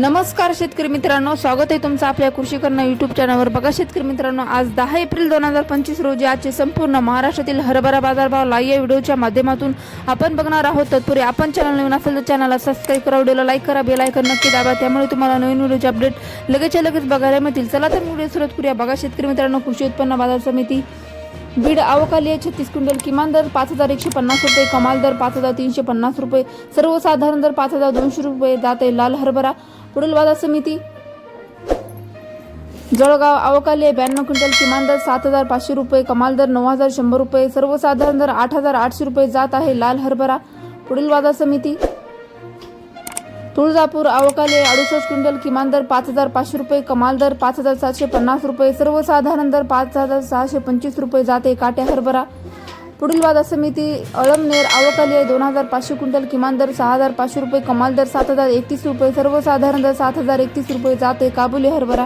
नमस्कार शेतकरी मित्रांनो स्वागत आहे तुमचं आपल्या कृषी करणं युट्यूब चॅनलवर बघा शेतकरी मित्रांनो आज दहा एप्रिल दोन हजार पंचवीस रोजी आजचे संपूर्ण महाराष्ट्रातील हरभरा बाजारभाव लाई या व्हिडिओच्या माध्यमातून आपण बघणार आहोत. तत्पूर्वी आपण चॅनल नवीन असेल तर चॅनलला सबस्क्राईब करा व्हिडिओला लाईक करा बेल आयकन नक्की दाबा. त्यामुळे तुम्हाला नवीन व्हिडिओचे अपडेट लगेचच्या लगेच बघायला मिळतील. चला तर व्हिडिओ सुरुवात करूया. बघा शेतकरी मित्रांनो कृषी उत्पन्न बाजार समिती बीड आवकाली छत्तीस क्विंटल किमान दर पाच हजार एकशे पन्नास रुपये कमाल दर पाच हजार तीनशे पन्नास रुपये सर्वसाधारण दर पाच हजार दोनशे रुपये. जाते लाल हरभरा. पुढील बाजार समिती. जळगाव अवकाले ब्याण्णव क्विंटल किमान दर सात हजार पाचशे रुपये कमाल दर नऊ हजार शंभर रुपये सर्वसाधारण दर आठ हजार आठशे रुपये जात आहे लाल हरभरा. पुढील बाजार समिती. तुळजापूर अवकाले अडुसष्ट क्विंटल किमान दर पाच हजार पाचशे रुपये कमाल दर पाच हजार सातशे पन्नास रुपये सर्वसाधारण दर पाच हजार सहाशे पंचवीस रुपये जाते काट्या हरभरा. पुढील वाद समिती अळमनेर अवकाली दोन हजार पाचशे क्विंटल किमान दर सहा हजार पाचशे रुपये कमाल दर सात हजार एकतीस रुपये सर्वसाधारण दर सात हजार एकतीस रुपये जाते. काबुली हरभरा